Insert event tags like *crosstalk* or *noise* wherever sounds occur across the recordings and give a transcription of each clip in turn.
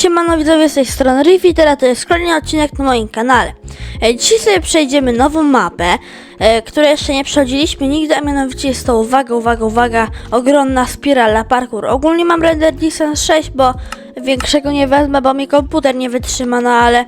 Siemano widzowie z tej strony Riffy, teraz to jest kolejny odcinek na moim kanale. E, Dzisiaj sobie przejdziemy nową mapę, e, jeszcze nie przechodziliśmy nigdy, a mianowicie jest to, uwaga, uwaga, uwaga, ogromna spirala parkour. Ogólnie mam render distance 6, bo większego nie wezmę, bo mi komputer nie wytrzyma, no ale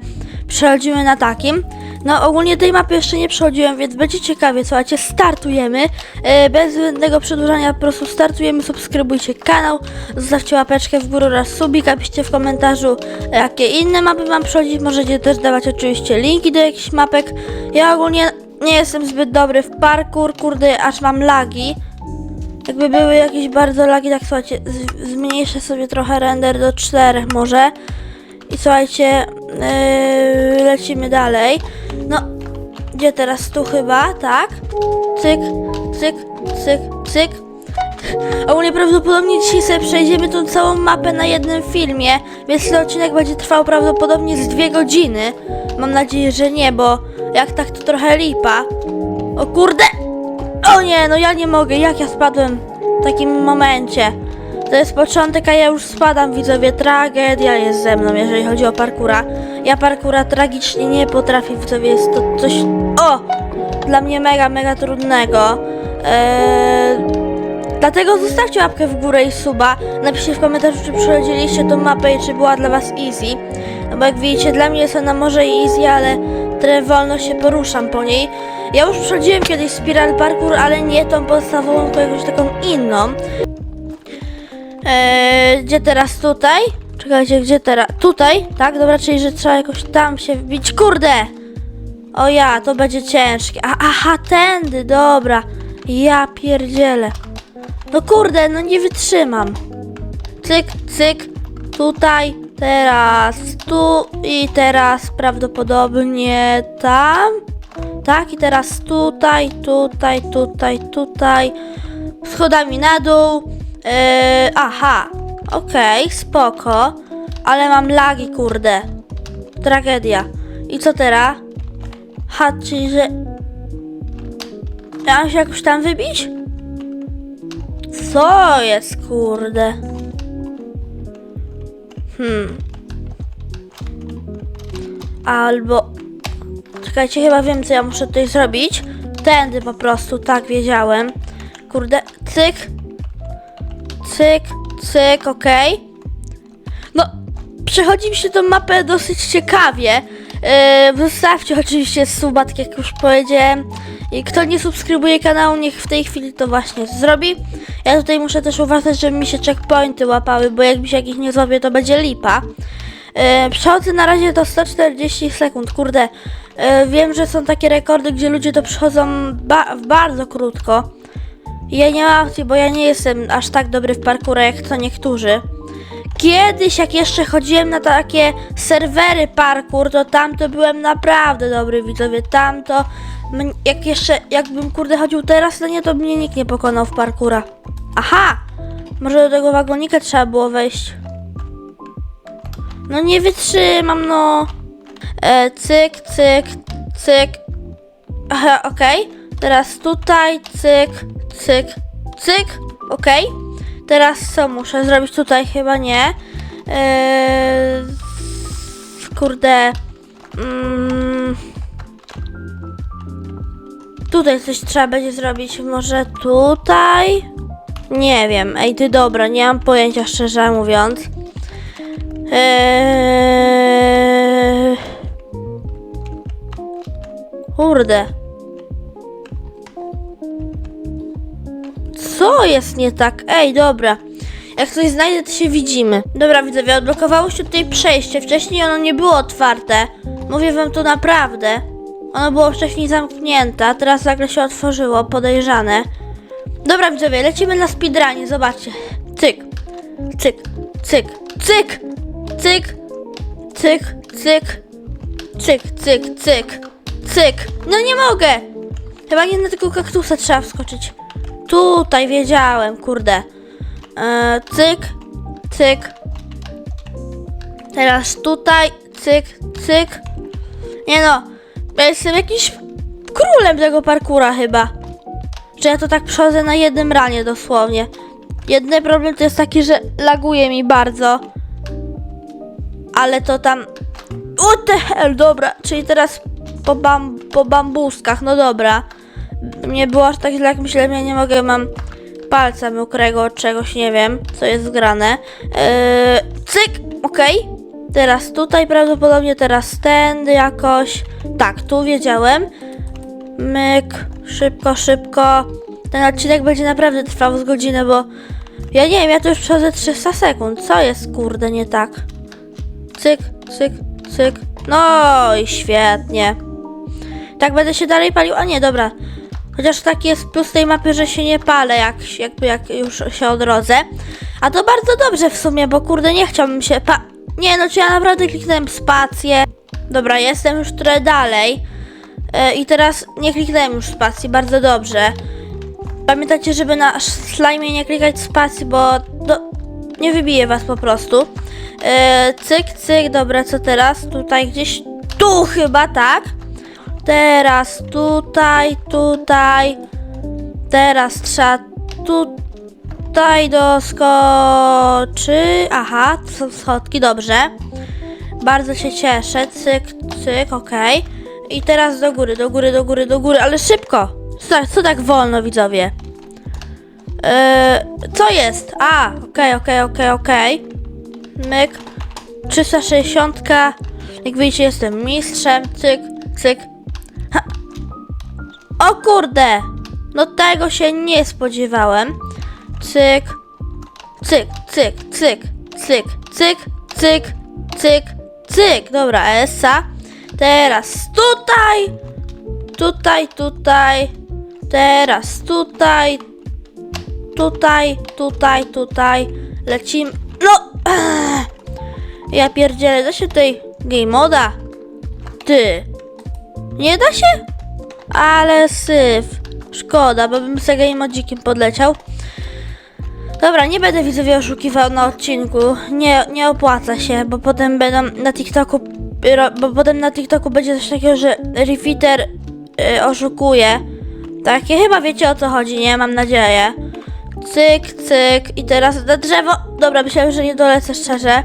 przechodzimy na takim. No ogólnie tej mapy jeszcze nie przechodziłem, więc będzie ciekawie, słuchajcie, startujemy, e, bez zbędnego przedłużania, po prostu startujemy, subskrybujcie kanał, zostawcie łapeczkę w górę oraz subika, piszcie w komentarzu, jakie inne mapy mam przechodzić, możecie też dawać oczywiście linki do jakichś mapek. Ja ogólnie nie jestem zbyt dobry w parkour, kurde, aż mam lagi. Jakby były jakieś bardzo lagi, tak słuchajcie, zmniejszę sobie trochę render do 4 może. I słuchajcie, yy, lecimy dalej. No, gdzie teraz? Tu chyba, tak? Cyk, cyk, cyk, cyk. Ogólnie prawdopodobnie dzisiaj sobie przejdziemy tą całą mapę na jednym filmie, więc ten odcinek będzie trwał prawdopodobnie z dwie godziny. Mam nadzieję, że nie, bo jak tak to trochę lipa. O kurde! O nie, no ja nie mogę, jak ja spadłem w takim momencie. To jest początek, a ja już spadam, widzowie. Tragedia jest ze mną, jeżeli chodzi o parkura. Ja parkura tragicznie nie potrafię, widzowie. Jest to coś... O! Dla mnie mega, mega trudnego. Eee... Dlatego zostawcie łapkę w górę i suba. Napiszcie w komentarzu, czy przechodziliście tą mapę i czy była dla was easy. No bo jak widzicie, dla mnie jest ona może easy, ale trochę wolno się poruszam po niej. Ja już przechodziłem kiedyś Spiral Parkour, ale nie tą podstawową, tylko jakąś taką inną. Eee, gdzie teraz tutaj? Czekajcie, gdzie teraz? Tutaj, tak? Dobra, czyli że trzeba jakoś tam się wbić. Kurde! O ja, to będzie ciężkie. A, aha, tędy, dobra. Ja pierdzielę. No kurde, no nie wytrzymam. Cyk, cyk, tutaj, teraz, tu i teraz prawdopodobnie tam. Tak, i teraz tutaj, tutaj, tutaj, tutaj. Schodami na dół. Yy, aha, okej, spoko. Ale mam lagi, kurde. Tragedia. I co teraz? Ha, czyli że... Ja mam się jakoś tam wybić? Co jest, kurde? Hmm. Albo... Czekajcie, chyba wiem, co ja muszę tutaj zrobić. Tędy po prostu, tak, wiedziałem. Kurde, cyk. Cyk, cyk, okej. No, przechodzi mi się tą mapę dosyć ciekawie. Yy, zostawcie oczywiście suba, tak jak już powiedziałem. I kto nie subskrybuje kanału, niech w tej chwili to właśnie zrobi. Ja tutaj muszę też uważać, żeby mi się checkpointy łapały, bo jak mi się jakich nie złapię, to będzie lipa. Yy, przechodzę na razie do 140 sekund, kurde. Yy, wiem, że są takie rekordy, gdzie ludzie to przechodzą ba- w bardzo krótko. Ja nie mam opcji, bo ja nie jestem aż tak dobry w parkurze jak co niektórzy. Kiedyś, jak jeszcze chodziłem na takie serwery parkour, to tam to byłem naprawdę dobry, widzowie. Tam to, jak jeszcze, jakbym kurde chodził teraz, to nie, to mnie nikt nie pokonał w parkura. Aha! Może do tego wagonika trzeba było wejść. No nie wytrzymam, no. E, cyk, cyk, cyk. Aha, okej. Teraz tutaj, cyk, cyk, cyk, okej. Teraz co muszę zrobić tutaj? Chyba nie. Eee, kurde. Mm, tutaj coś trzeba będzie zrobić. Może tutaj? Nie wiem. Ej, ty dobra, nie mam pojęcia szczerze mówiąc. Eee, kurde. Co jest nie tak? Ej, dobra. Jak coś znajdę, to się widzimy. Dobra, widzowie, odblokowało się tutaj przejście. Wcześniej ono nie było otwarte. Mówię wam to naprawdę. Ono było wcześniej zamknięte, a teraz nagle się otworzyło, podejrzane. Dobra, widzowie, lecimy na speedrunie, zobaczcie. Cyk, cyk, cyk, cyk, cyk, cyk, cyk, cyk, cyk, cyk, cyk. No nie mogę! Chyba nie na tego kaktusa trzeba wskoczyć. Tutaj wiedziałem, kurde. E, cyk, cyk. Teraz tutaj, cyk, cyk. Nie no, ja jestem jakiś królem tego parkura chyba. Że ja to tak przechodzę na jednym ranie dosłownie. Jedyny problem to jest taki, że laguje mi bardzo. ale to tam... What the hell, dobra, czyli teraz po, bam, po bambuskach, no dobra. Nie było aż tak źle, jak myślałem, ja nie mogę, mam palca mokrego czegoś, nie wiem, co jest zgrane. Eee, cyk, okej. Teraz tutaj prawdopodobnie, teraz tędy jakoś. Tak, tu wiedziałem. Myk, szybko, szybko. Ten odcinek będzie naprawdę trwał z godzinę, bo ja nie wiem, ja tu już przechodzę 300 sekund. Co jest kurde nie tak? Cyk, cyk, cyk. No i świetnie. Tak będę się dalej palił. A nie, dobra. Chociaż taki jest plus tej mapy, że się nie palę, jak, jakby jak już się odrodzę. A to bardzo dobrze w sumie, bo kurde nie chciałbym się pa... Nie no, czy ja naprawdę kliknąłem spację. Dobra, jestem już trochę dalej. E, I teraz nie kliknąłem już spacji, bardzo dobrze. Pamiętajcie, żeby na slime nie klikać spacji, bo do, nie wybije was po prostu. E, cyk, cyk, dobra, co teraz? Tutaj gdzieś, tu chyba, tak? Teraz tutaj, tutaj. Teraz trzeba tutaj doskoczy. Aha, to są schodki, dobrze. Bardzo się cieszę. Cyk, cyk, okej. I teraz do góry, do góry, do góry, do góry, ale szybko! Co tak, co tak wolno, widzowie? Eee, co jest? A, okej, okej, okej, okej. Myk. 360. Jak widzicie, jestem mistrzem. Cyk, cyk. O kurde! No tego się nie spodziewałem. Cyk. Cyk, cyk, cyk, cyk, cyk, cyk, cyk, cyk. Dobra, Esa. Teraz tutaj. Tutaj, tutaj. Teraz tutaj. Tutaj, tutaj, tutaj. Lecimy. No! *clears throat* Ja pierdzielę, da się tutaj game moda? Ty. Nie da się? Ale syf. Szkoda, bo bym sobie game modzikiem podleciał. Dobra, nie będę widzowie oszukiwał na odcinku. Nie, nie opłaca się, bo potem będą na TikToku. Bo potem na TikToku będzie coś takiego, że Refiter y, oszukuje. Takie chyba wiecie o co chodzi, nie? Mam nadzieję. Cyk, cyk. I teraz na drzewo. Dobra, myślałem, że nie dolecę szczerze.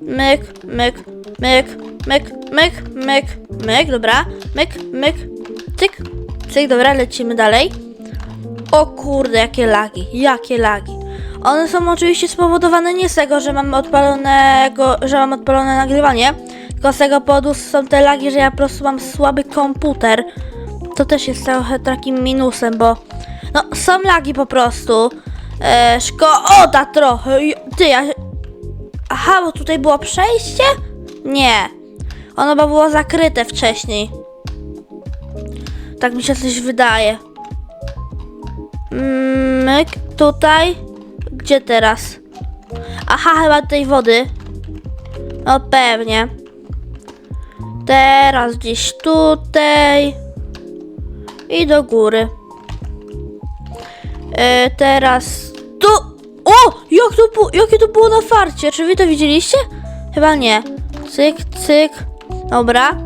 Myk, myk, myk, myk, myk, myk, myk, dobra. Myk, myk, cyk, cyk, dobra, lecimy dalej. O kurde, jakie lagi, jakie lagi. One są oczywiście spowodowane nie z tego, że mam odpalonego, że mam odpalone nagrywanie, tylko z tego powodu są te lagi, że ja po prostu mam słaby komputer. To też jest trochę takim minusem, bo no są lagi po prostu. E, szkoda trochę. Ty, ja... Aha, bo tutaj było przejście? Nie. Ono by było zakryte wcześniej. Tak mi się coś wydaje. Myk, tutaj. Gdzie teraz? Aha, chyba tej wody. No pewnie. Teraz gdzieś tutaj. I do góry. E, teraz tu. O! Jak to, jakie to było na farcie? Czy wy to widzieliście? Chyba nie. Cyk, cyk. Dobra.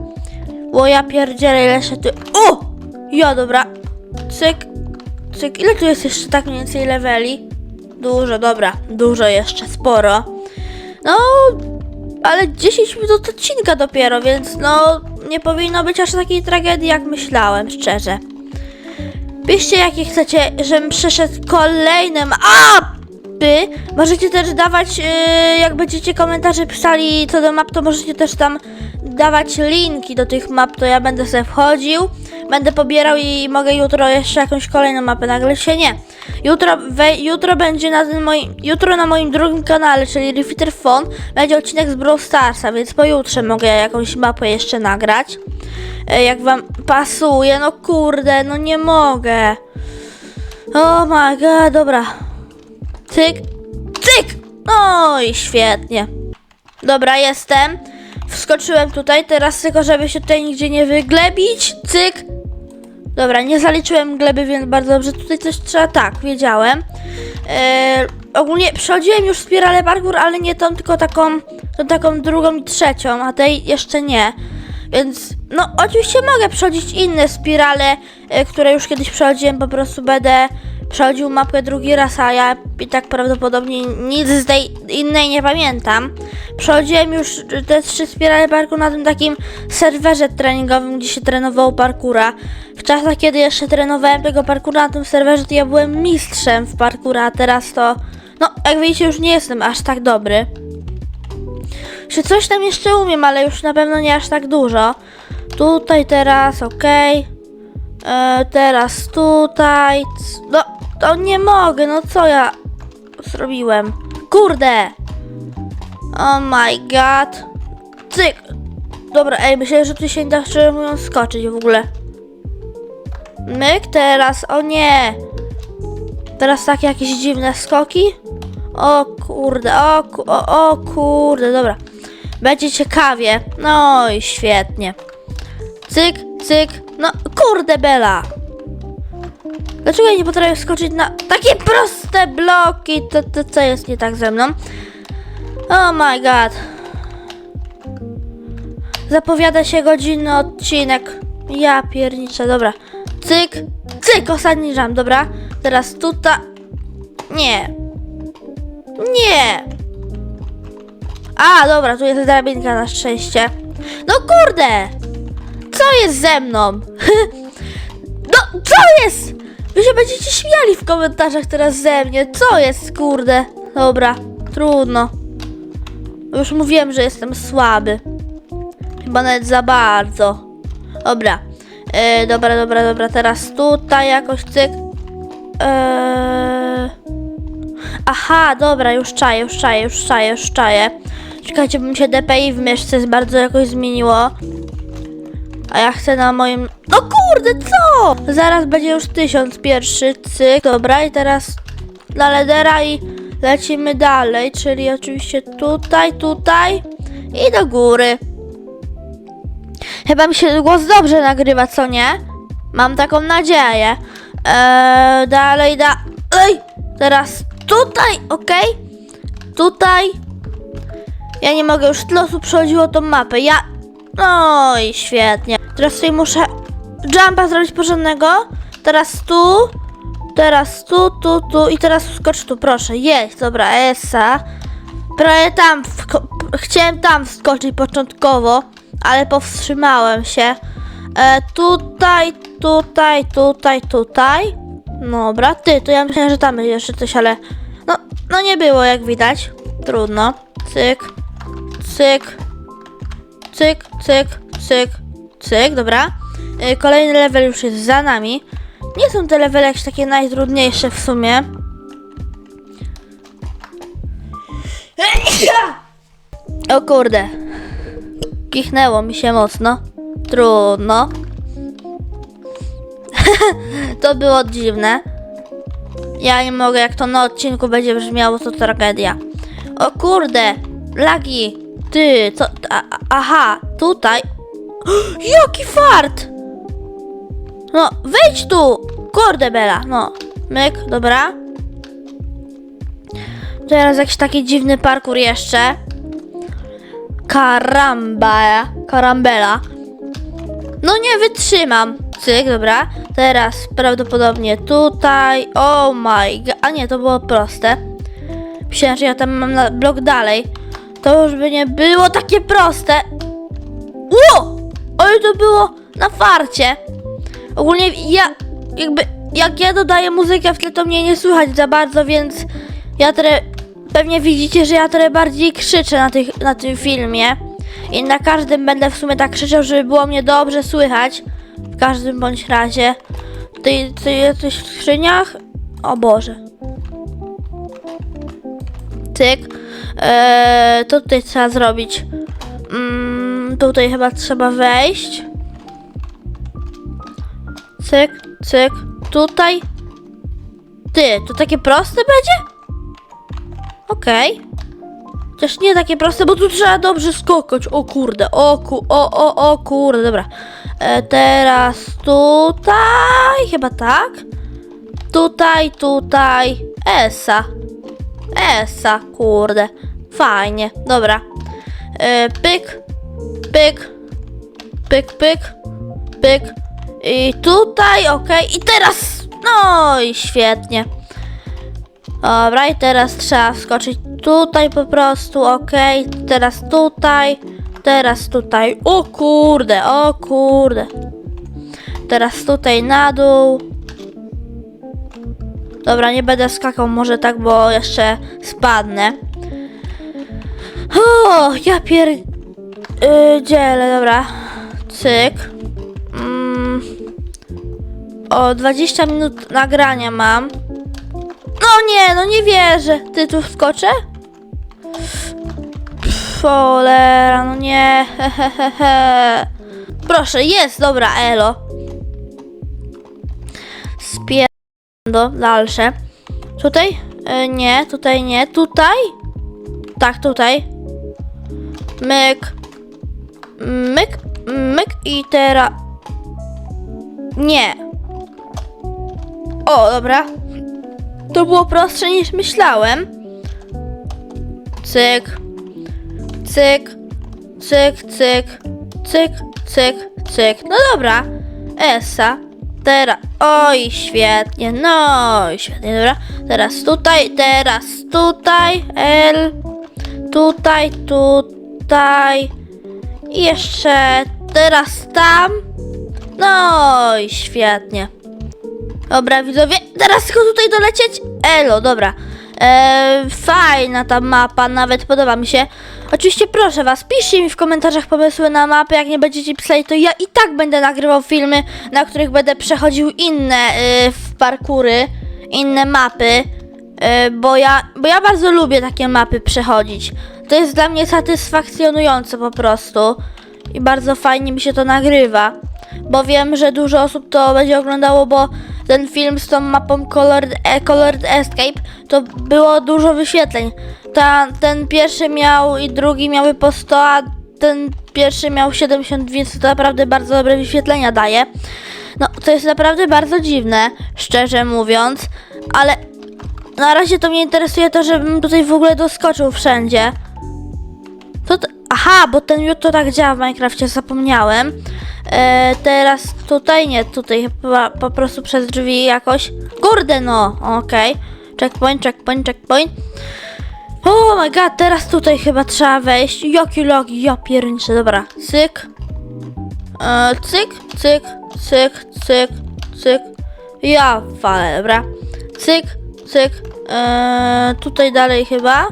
O ja pierdzielę, ile się tu... O! Ja, dobra. Cyk, cyk. Ile tu jest jeszcze tak mniej więcej leveli? Dużo, dobra. Dużo jeszcze, sporo. No, ale 10 minut odcinka dopiero, więc no, nie powinno być aż takiej tragedii, jak myślałem, szczerze. Piszcie, jakie chcecie, żebym przeszedł kolejne mapy. Możecie też dawać, yy, jak będziecie komentarze pisali co do map, to możecie też tam dawać linki do tych map, to ja będę sobie wchodził, będę pobierał i mogę jutro jeszcze jakąś kolejną mapę nagle się nie. Jutro, we, jutro będzie na tym moim, jutro na moim drugim kanale, czyli Refiter Phone, będzie odcinek z Brawl Starsa, więc pojutrze mogę jakąś mapę jeszcze nagrać. E, Jak wam pasuje, no kurde, no nie mogę. Oh my god, dobra. Cyk, cyk! No i świetnie. Dobra, jestem. Wskoczyłem tutaj, teraz tylko żeby się tutaj nigdzie nie wyglebić. Cyk. Dobra, nie zaliczyłem gleby, więc bardzo dobrze. Tutaj coś trzeba, tak, wiedziałem. E, ogólnie przechodziłem już spiralę parkour, ale nie tą, tylko taką, tą taką drugą i trzecią, a tej jeszcze nie. Więc, no, oczywiście mogę przechodzić inne spirale, e, które już kiedyś przechodziłem, po prostu będę przechodził mapę drugi raz, a ja i tak prawdopodobnie nic z tej innej nie pamiętam. Przechodziłem już te trzy spirale parku na tym takim serwerze treningowym, gdzie się trenowało parkura. W czasach, kiedy jeszcze trenowałem tego parkura na tym serwerze, to ja byłem mistrzem w parkura, a teraz to, no jak widzicie, już nie jestem aż tak dobry. Czy coś tam jeszcze umiem, ale już na pewno nie aż tak dużo. Tutaj teraz, okej. E, teraz tutaj. No, to nie mogę, no co ja zrobiłem? Kurde! Oh my god. Cyk! Dobra, ej, myślę, że tu się nie da szczerze mówiąc skoczyć w ogóle. Myk teraz, o nie! Teraz takie jakieś dziwne skoki. O kurde, o, o, o kurde, dobra. Będzie ciekawie. No i świetnie. Cyk, cyk. No kurde Bela. Dlaczego ja nie potrafię skoczyć na takie proste bloki? To, to co jest nie tak ze mną? Oh my god. Zapowiada się godzinny odcinek. Ja pierniczę, dobra. Cyk, cyk, ostatni dobra. Teraz tutaj. Nie. Nie. A, dobra, tu jest drabinka na szczęście. No kurde! Co jest ze mną? *laughs* No, co jest? Wy się będziecie śmiali w komentarzach teraz ze mnie. Co jest, kurde? Dobra, trudno. Już mówiłem, że jestem słaby. Chyba nawet za bardzo. Dobra. E, dobra, dobra, dobra. Teraz tutaj jakoś cyk. Eee... Aha, dobra, już czaję, już czaję, już czaję, już czaję. Czekajcie, bo mi się DPI w myszce bardzo jakoś zmieniło. A ja chcę na moim... No kurde, co? Zaraz będzie już tysiąc pierwszy, cyk. Dobra, i teraz dla ledera i lecimy dalej, czyli oczywiście tutaj, tutaj i do góry. Chyba mi się głos dobrze nagrywa, co nie? Mam taką nadzieję. Eee, dalej, dalej. Teraz tutaj, okej? Tutaj. Ja nie mogę, już tyle osób przechodziło tą mapę. Ja... No i świetnie. Teraz tutaj muszę jumpa zrobić porządnego. Teraz tu. Teraz tu, tu, tu i teraz skocz tu, proszę. Jest, dobra, Esa. Prawie tam, chciałem tam wskoczyć początkowo, ale powstrzymałem się. E, tutaj, tutaj, tutaj, tutaj. Dobra, ty, to ja myślałem, że tam jeszcze coś, ale no, no nie było jak widać. Trudno. Cyk, cyk, cyk, cyk, cyk, cyk, dobra. E, Kolejny level już jest za nami. Nie są te levele jakieś takie najtrudniejsze w sumie. O kurde. Kichnęło mi się mocno. Trudno. *laughs* to było dziwne. Ja nie mogę, jak to na odcinku będzie brzmiało, to tragedia. O kurde, lagi. Ty, co? A- aha, tutaj. *gasps* Jaki fart! No, wejdź tu! Kurde, Bela, no. Myk, dobra. Teraz jakiś taki dziwny parkour jeszcze. Karamba, karambela. No nie wytrzymam. Cyk, dobra. Teraz prawdopodobnie tutaj. Oh my god. A nie, to było proste. Myślałem, że ja tam mam na blok dalej. To już by nie było takie proste. Ło! Ale to było na farcie. Ogólnie ja jakby jak ja dodaję muzykę w tle, to mnie nie słychać za bardzo, więc ja trochę pewnie widzicie, że ja trochę bardziej krzyczę na, tych, na tym filmie. I na każdym będę w sumie tak krzyczał, żeby było mnie dobrze słychać. W każdym bądź razie. Tutaj, tutaj coś w skrzyniach? O Boże. Cyk. Eee, to tutaj trzeba zrobić. Mm, tutaj chyba trzeba wejść. Cyk, cyk. Tutaj. Ty, to takie proste będzie? Okej. Chociaż nie takie proste, bo tu trzeba dobrze skokać. O kurde, o ku, o, o, o kurde, dobra. E, teraz tutaj, chyba tak. Tutaj, tutaj. Esa. Esa, kurde. Fajnie, dobra. E, pyk, pyk, pyk, pyk, pyk. I tutaj, okej. I teraz No i świetnie. Dobra, i teraz trzeba wskoczyć tutaj po prostu, okej. Teraz tutaj, teraz tutaj. O kurde, o kurde. Teraz tutaj na dół. Dobra, nie będę skakał może tak, bo jeszcze spadnę. O, ja pier... Yy, dzielę, dobra. Cyk. O, 20 minut nagrania mam. No nie, no nie wierzę. Ty tu wskoczę? Pff, Cholera, no nie. Hehehe. *laughs* Proszę, jest, dobra, elo. Spier... do dalsze. Tutaj? E, nie, tutaj nie. Tutaj? Tak, tutaj. Myk. Myk, myk i teraz... Nie. O, dobra. To było prostsze niż myślałem. Cyk. Cyk. Cyk, cyk. Cyk, cyk, cyk. No dobra. Esa. Teraz. Oj, świetnie. No, świetnie, dobra. Teraz tutaj, teraz tutaj. L. Tutaj, tutaj. I jeszcze teraz tam. No świetnie. Dobra, widzowie, teraz tylko tutaj dolecieć. Elo, dobra. Eee, fajna ta mapa, nawet podoba mi się. Oczywiście proszę was, piszcie mi w komentarzach pomysły na mapy, jak nie będziecie pisali, to ja i tak będę nagrywał filmy, na których będę przechodził inne w parkury, inne mapy, y, bo, ja, bo ja bardzo lubię takie mapy przechodzić. To jest dla mnie satysfakcjonujące po prostu i bardzo fajnie mi się to nagrywa, bo wiem, że dużo osób to będzie oglądało, bo ten film z tą mapą Colored, e, Colored Escape to było dużo wyświetleń. Ta, ten pierwszy miał i drugi miały po 100, a ten pierwszy miał 70, więc to naprawdę bardzo dobre wyświetlenia daje. No, to jest naprawdę bardzo dziwne, szczerze mówiąc, ale na razie to mnie interesuje to, żebym tutaj w ogóle doskoczył wszędzie. To t- Aha, bo ten miód to tak działa w Minecrafcie, zapomniałem. E, teraz tutaj, nie, tutaj chyba po prostu przez drzwi jakoś. Kurde no, okej. Checkpoint, checkpoint, checkpoint. Oh my god, teraz tutaj chyba trzeba wejść. Joki logi, ja pierniczę, dobra. Cyk. E, cyk, cyk, cyk, cyk, cyk. Ja walę, dobra. Cyk, cyk. E, tutaj dalej chyba.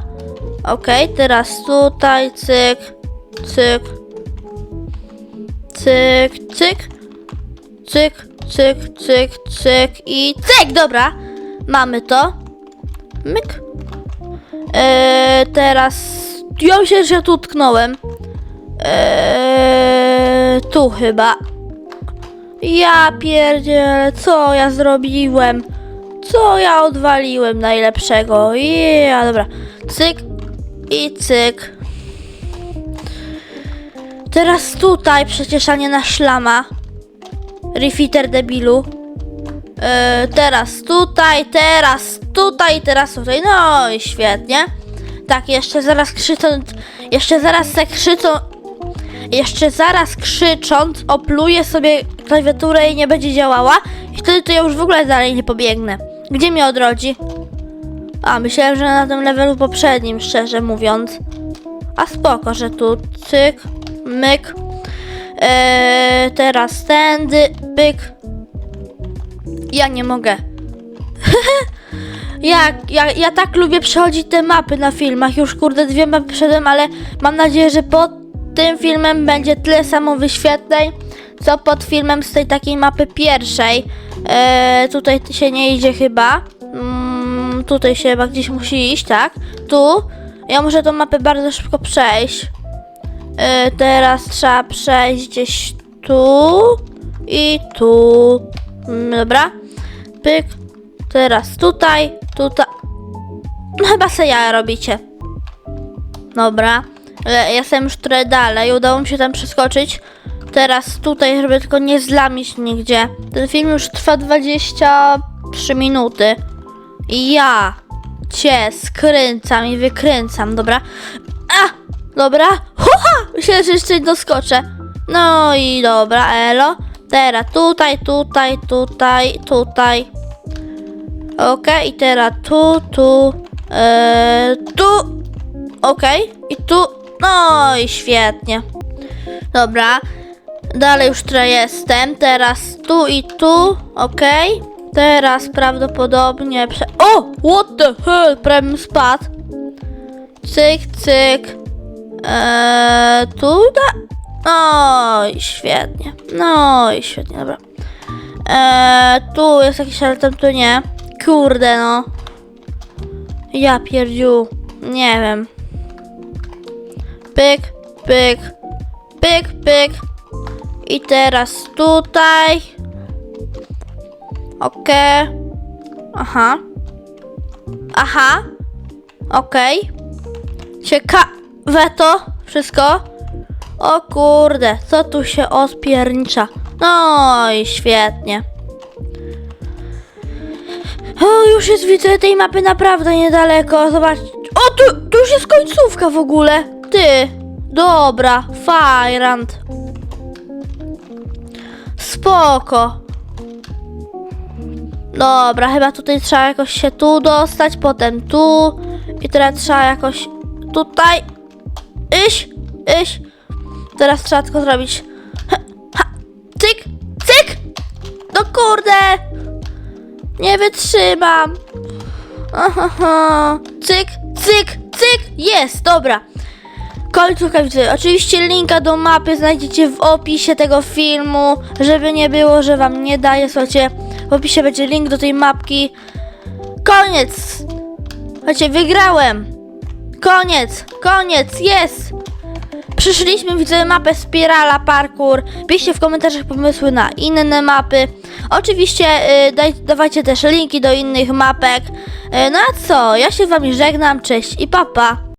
Okej, teraz tutaj, cyk, cyk, cyk, cyk, cyk, cyk, cyk, cyk i cyk, dobra, mamy to. Myk. Eee, teraz, ja myślę, że tu utknąłem. Eee, tu chyba. Ja pierdzielę, co ja zrobiłem? Co ja odwaliłem najlepszego? Ja, dobra. Cyk i cyk. Teraz tutaj przecież, a nie na szlama. Refiter debilu. Yy, teraz tutaj, teraz tutaj, teraz tutaj. No i świetnie. Tak, jeszcze zaraz krzycząc, jeszcze zaraz se krzyczą, jeszcze zaraz krzycząc opluję sobie klawiaturę i nie będzie działała i wtedy to ja już w ogóle dalej nie pobiegnę. Gdzie mnie odrodzi? A, myślałem, że na tym levelu poprzednim, szczerze mówiąc. A spoko, że tu cyk, myk. Eee, teraz tędy, pyk. Ja nie mogę. *laughs* ja, ja, ja tak lubię przechodzić te mapy na filmach. Już kurde dwie mapy przeszedłem, ale mam nadzieję, że pod tym filmem będzie tyle samo wyświetleń, co pod filmem z tej takiej mapy pierwszej. Eee, tutaj się nie idzie chyba. Mm, tutaj się chyba gdzieś musi iść, tak? Tu. Ja muszę tą mapę bardzo szybko przejść. E, teraz trzeba przejść gdzieś tu i tu. Mm, Dobra. Pyk. Teraz tutaj, tutaj. No chyba se ja robicie. Dobra. Ale jestem już trochę dalej. Udało mi się tam przeskoczyć. Teraz tutaj, żeby tylko nie zlamić nigdzie. Ten film już trwa 23 minuty. I ja cię skręcam i wykręcam, dobra? A! Dobra. Huha! Myślę, że jeszcze doskoczę. No i dobra, elo. Teraz tutaj, tutaj, tutaj, tutaj. Okej, i teraz tu, tu, e, tu. Okej, i tu. No i świetnie. Dobra. Dalej już tutaj jestem. Teraz tu i tu. Okej. Teraz prawdopodobnie prze... O! What the hell? Prawie spadł. Cyk, cyk. Eee, tutaj? No i świetnie. No i świetnie, dobra. Eee, tu jest jakiś, ale tam tu nie. Kurde no. Ja pierdziu. Nie wiem. Pyk, pyk, pyk, pyk. I teraz tutaj. Okej. Aha. Aha. Okej. Ciekawe to wszystko. O kurde, co tu się odpiernicza. No i świetnie. O, już jest widzę tej mapy naprawdę niedaleko. Zobacz. O, tu, tu już jest końcówka w ogóle. Ty. Dobra, Fajrant. Spoko. Dobra, chyba tutaj trzeba jakoś się tu dostać, potem tu. I teraz trzeba jakoś tutaj. Iść, iść. Teraz trzeba tylko zrobić. Ha, ha, cyk, cyk! No kurde! Nie wytrzymam. Aha, cyk, cyk, cyk! Jest, dobra. Końcówka widzę. Oczywiście linka do mapy znajdziecie w opisie tego filmu, żeby nie było, że wam nie daje. Słuchajcie, w opisie będzie link do tej mapki. Koniec! Słuchajcie, wygrałem! Koniec! Koniec! Jest! Przyszliśmy, widzę mapę Spirala Parkour. Piszcie w komentarzach pomysły na inne mapy. Oczywiście y, daj, dawajcie też linki do innych mapek. Y, no a co? Ja się z wami żegnam. Cześć i papa.